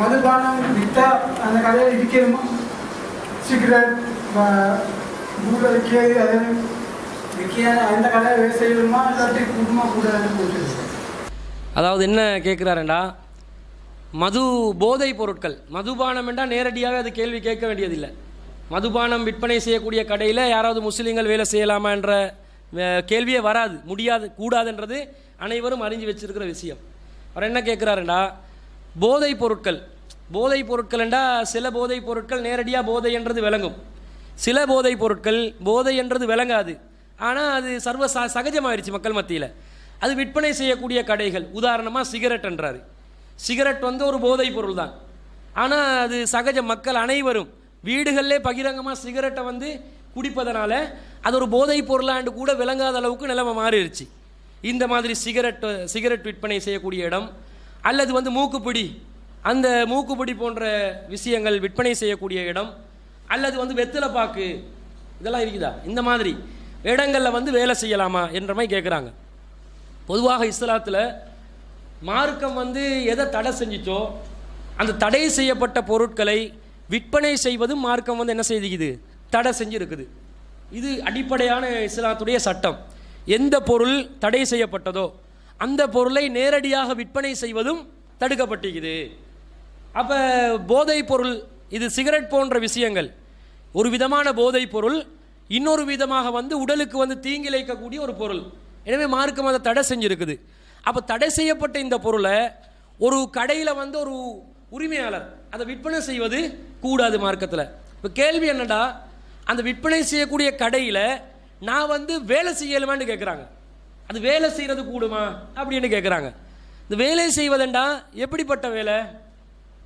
மதுபானம் வித்தா அந்த கடையில் விற்கணுமா சிகரெட் கூட விற்கிறது அதே விற்க அந்த கடையை செய்யணுமா இல்லாட்டி குடும்பமாக கூடாதுன்னு போட்டு அதாவது என்ன கேட்குறாருண்டா மது போதை பொருட்கள் மதுபானம் என்றால் நேரடியாக அது கேள்வி கேட்க வேண்டியதில்லை மதுபானம் விற்பனை செய்யக்கூடிய கடையில் யாராவது முஸ்லீம்கள் வேலை செய்யலாமா என்ற கேள்வியே வராது முடியாது கூடாதுன்றது அனைவரும் அறிஞ்சு வச்சிருக்கிற விஷயம் அவர் என்ன கேட்குறாருண்டா போதைப் பொருட்கள். போதைப் பொருட்கள் என்றால் சில போதைப் பொருட்கள் நேரடியாக போதை என்றது விளங்கும். சில போதைப் பொருட்கள் போதை என்றது விளங்காது. ஆனால் அது சர்வ ச சகஜமாயிருச்சு மக்கள் மத்தியில். அது விற்பனை செய்யக்கூடிய கடைகள். உதாரணமாக சிகரெட் என்றாரு. சிகரெட் வந்து ஒரு போதைப் பொருள் தான். ஆனால் அது சகஜ மக்கள் அனைவரும் வீடுகளிலே பகிரங்கமாக சிகரெட்டை வந்து குடிப்பதனால அது ஒரு போதைப் பொருளாண்டு கூட விளங்காத அளவுக்கு நிலைமை மாறிடுச்சு இந்த மாதிரி சிகரெட் சிகரெட் விற்பனை செய்யக்கூடிய இடம் அல்லது வந்து மூக்குப்பிடி. அந்த மூக்குப்பிடி போன்ற விஷயங்கள் விற்பனை செய்யக்கூடிய இடம் அல்லது வந்து வெத்தலை பாக்கு. இதெல்லாம் இருக்குதா? இந்த மாதிரி இடங்களில் வந்து வேலை செய்யலாமா என்ற மாதிரி கேட்குறாங்க பொதுவாக இஸ்லாத்தில் மார்க்கம் வந்து எதை தடை செஞ்சிச்சோ அந்த தடை செய்யப்பட்ட பொருட்களை விற்பனை செய்வதும் மார்க்கம் வந்து என்ன செய்திக்குது? தடை செஞ்சுருக்குது. இது அடிப்படையான இஸ்லாத்துடைய சட்டம். எந்த பொருள் தடை செய்யப்பட்டதோ அந்த பொருளை நேரடியாக விற்பனை செய்வதும் தடுக்கப்பட்டிருக்குது. அப்போ போதைப் பொருள் இது சிகரெட் போன்ற விஷயங்கள். ஒரு விதமான போதைப் பொருள் இன்னொரு விதமாக வந்து உடலுக்கு வந்து தீங்கிழைக்கக்கூடிய ஒரு பொருள். எனவே மார்க்கம் அதை தடை செஞ்சிருக்குது. அப்போ தடை செய்யப்பட்ட இந்த பொருளை ஒரு கடையில் வந்து ஒரு உரிமையாளர் அதை விற்பனை செய்வது கூடாது மார்க்கத்தில். இப்போ கேள்வி என்னடா? அந்த விற்பனை செய்யக்கூடிய கடையில் நான் வந்து வேலை செய்யலுமான்னு கேட்குறாங்க அது வேலை செய்கிறது கூடுமா? அப்படின்னு கேட்குறாங்க இந்த வேலை செய்வதெண்டா எப்படிப்பட்ட வேலை?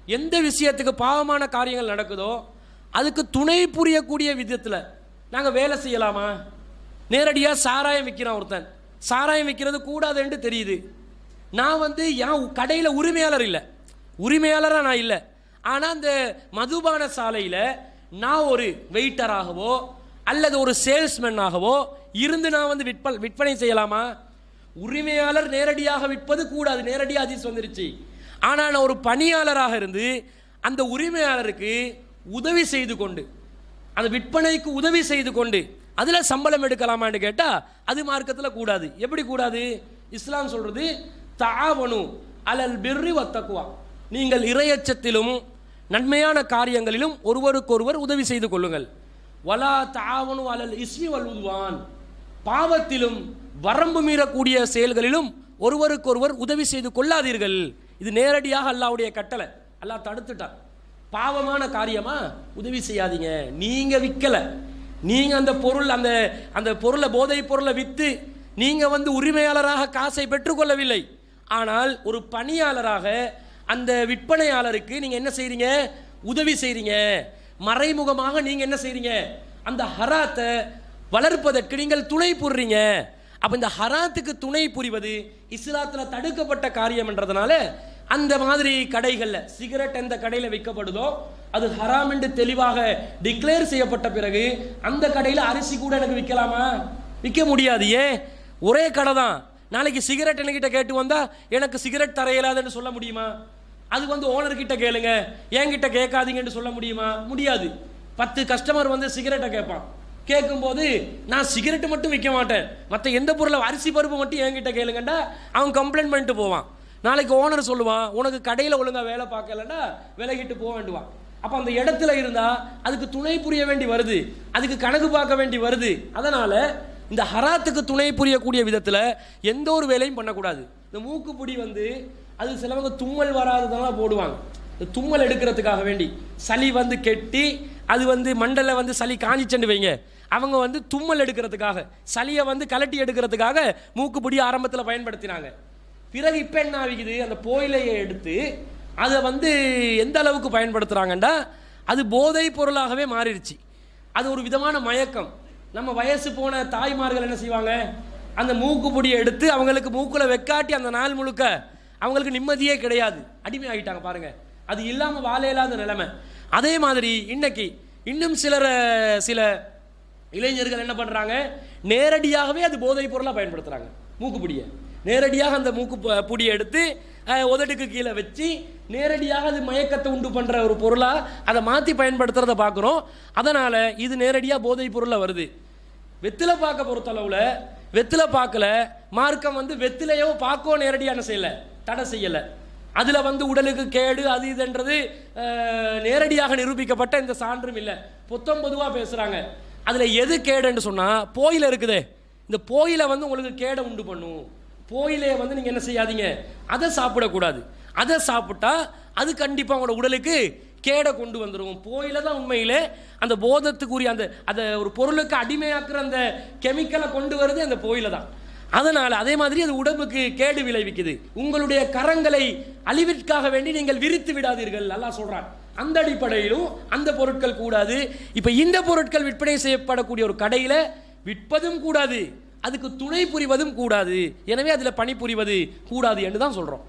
எந்த விஷயத்துக்கு பாவமான காரியங்கள் நடக்குதோ அதுக்கு துணை புரியக்கூடிய விதத்தில் நாங்கள் வேலை செய்யலாமா? நேரடியாக சாராயம் விற்கிறான் ஒருத்தன். சாராயம் விற்கிறது கூடாதுன்னு தெரியுது. நான் வந்து என் கடையில் உரிமையாளர் இல்லை. உரிமையாளராக நான் இல்லை. ஆனால் அந்த மதுபான சாலையில் நான் ஒரு வெயிட்டராகவோ அல்லது ஒரு சேல்ஸ்மேனாகவோ இருந்து நான் வந்து விற்ப விற்பனை செய்யலாமா? உரிமையாளர் நேரடியாக விற்பது கூடாது. நேரடியாக அதிர்ச்சி வந்துருச்சு. ஆனால் நான் ஒரு பணியாளராக இருந்து அந்த உரிமையாளருக்கு உதவி செய்து கொண்டு அந்த விற்பனைக்கு உதவி செய்து கொண்டு அதில் சம்பளம் எடுக்கலாமான்னு கேட்டால் அது மார்க்கத்தில் கூடாது. எப்படி கூடாது? இஸ்லாம் சொல்கிறது தாவணு அலல் பிர்ரி வத்தக்குவா நீங்கள் இரையச்சத்திலும் நன்மையான காரியங்களிலும் ஒருவருக்கொருவர் உதவி செய்து கொள்ளுங்கள். வலா தாவணு அலல் இஸ்மி வல்வான் பாவத்திலும் வரம்பு மீறக்கூடிய செயல்களிலும் ஒருவருக்கொருவர் உதவி செய்து கொள்ளாதீர்கள். இது நேரடியாக அல்லாவுடைய கட்டளை. அல்லாஹ் தடுத்துட்டான். பாவமான காரியமா? உதவி செய்யாதீங்க. நீங்கள் விற்கலை நீங்கள் அந்த பொருள் அந்த அந்த பொருளை போதைப் பொருளை விற்று நீங்கள் வந்து உரிமையாளராக காசை பெற்றுக்கொள்ளவில்லை ஆனால் ஒரு பணியாளராக அந்த விற்பனையாளருக்கு நீங்கள் என்ன செய்கிறீங்க உதவி செய்கிறீங்க மறைமுகமாக நீங்கள் என்ன செய்கிறீங்க அந்த ஹராத்தை வளர்ப்பதற்கு நீங்கள் துணை புரிறீங்க. அப்போ இந்த ஹராத்துக்கு துணை புரிவது இஸ்லாத்தில் தடுக்கப்பட்ட காரியம்ன்றதுனால அந்த மாதிரி கடைகளில் சிகரெட் எந்த கடையில் விற்கப்படுதோ அது ஹராம் என்று தெளிவாக டிக்ளேர் செய்யப்பட்ட பிறகு அந்த கடையில் அரிசி கூட எனக்கு விற்கலாமா? விற்க முடியாது ஏன்? ஒரே கடை தான். நாளைக்கு சிகரெட் என்கிட்ட கேட்டு வந்தால் எனக்கு சிகரெட் தர இயலாதுன்னு சொல்ல முடியுமா? அது வந்து ஓனர்கிட்ட கேளுங்க. என்கிட்ட கேட்காதீங்கன்னு சொல்ல முடியுமா? முடியாது. பத்து கஸ்டமர் வந்து சிகரெட்டை கேட்பான். கேட்கும்போது நான் சிகரெட் மட்டும் விற்க மாட்டேன். மற்ற எந்த பொருளை அரிசி பருப்பு மட்டும் என்கிட்ட கேளுங்கண்டா. அவன் கம்ப்ளைண்ட் பண்ணிட்டு போவான். நாளைக்கு ஓனர் சொல்லுவான் உனக்கு கடையில் ஒழுங்காக வேலை பார்க்கலன்னா விலகிட்டு போக வேண்டுவான். அப்போ அந்த இடத்துல இருந்தால் அதுக்கு துணை புரிய வேண்டி வருது. அதுக்கு கணக்கு பார்க்க வேண்டி வருது. அதனால் இந்த ஹராத்துக்கு துணை புரியக்கூடிய விதத்தில் எந்த ஒரு வேலையும் பண்ணக்கூடாது. இந்த மூக்குப்பிடி வந்து அது சிலவங்க தும்மல் வராததனால போடுவாங்க. இந்த தும்மல் எடுக்கிறதுக்காக வேண்டி சளி வந்து கெட்டி அது வந்து மண்டலில் வந்து சளி காஞ்சிச்சென்று வைங்க. அவங்க வந்து தும்மல் எடுக்கிறதுக்காக சளியை வந்து கலட்டி எடுக்கிறதுக்காக மூக்குப்பிடி ஆரம்பத்தில் பயன்படுத்தினாங்க. பிறகு இப்போ என்ன ஆகிக்குது? அந்த போயிலையை எடுத்து அதை வந்து எந்த அளவுக்கு பயன்படுத்துகிறாங்கண்டா அது போதை பொருளாகவே மாறிடுச்சு. அது ஒரு விதமான மயக்கம். நம்ம வயசு போன தாய்மார்கள் என்ன செய்வாங்க? அந்த மூக்குப்பொடியை எடுத்து அவங்களுக்கு மூக்குல வெக்காட்டி அந்த நாள் முழுக்க அவங்களுக்கு நிம்மதியே கிடையாது. அடிமை ஆகிட்டாங்க பாருங்கள் அது இல்லாமல் வாழையில்லாத நிலைமை. அதே மாதிரி இன்னைக்கு இன்னும் சிலரை சில இளைஞர்கள் என்ன பண்ணுறாங்க நேரடியாகவே அது போதைப் பொருளாக பயன்படுத்துகிறாங்க மூக்குப்பிடியை. நேரடியாக அந்த மூக்கு ப- பொடியை எடுத்து உதட்டுக்கு கீழே வச்சு நேரடியாக அது மயக்கத்தை உண்டு பண்ணுற ஒரு பொருளாக அதை மாற்றி பயன்படுத்துகிறத பார்க்குறோம். அதனால் இது நேரடியாக போதைப் பொருளில் வருது. வெத்திலை பார்க்க பொறுத்தளவில் வெத்திலை பார்க்கல மார்க்கம் வந்து வெத்திலையோ பார்க்கோ நேரடியான செய்யலை? தடை செய்யலை. அதில் வந்து உடலுக்கு கேடு அது இதுன்றது நேரடியாக நிரூபிக்கப்பட்ட இந்த சான்றும் இல்லை. பொத்தம் பொதுவாக பேசுகிறாங்க அதில் எது கேடுன்னு சொன்னால் போயில இருக்குதே. இந்த போயில வந்து உங்களுக்கு கேடை உண்டு பண்ணும். போயிலையை வந்து நீங்கள் என்ன செய்யாதீங்க. அதை சாப்பிடக்கூடாது. அதை சாப்பிட்டா அது கண்டிப்பாக உங்களோட உடலுக்கு கேடை கொண்டு வந்துடும் போயில தான் உண்மையிலே அந்த போதத்துக்குரிய அந்த அதை ஒரு பொருளுக்கு அடிமையாக்குற அந்த கெமிக்கலை கொண்டு வருது அந்த போயில தான். அதனால் அதே மாதிரி அது உடம்புக்கு கேடு விளைவிக்குது. உங்களுடைய கரங்களை அழிவிற்காக வேண்டி நீங்கள் விரித்து விடாதீர்கள். நல்லா சொல்கிறான் அந்த அடிப்படையிலும் அந்த பொருட்கள் கூடாது. இப்போ இந்த பொருட்கள் விற்பனை செய்யப்படக்கூடிய ஒரு கடையில் விற்பதும் கூடாது. அதுக்கு துணை புரிவதும் கூடாது. எனவே அதில் பணிபுரிவது கூடாது என்று தான் சொல்கிறோம்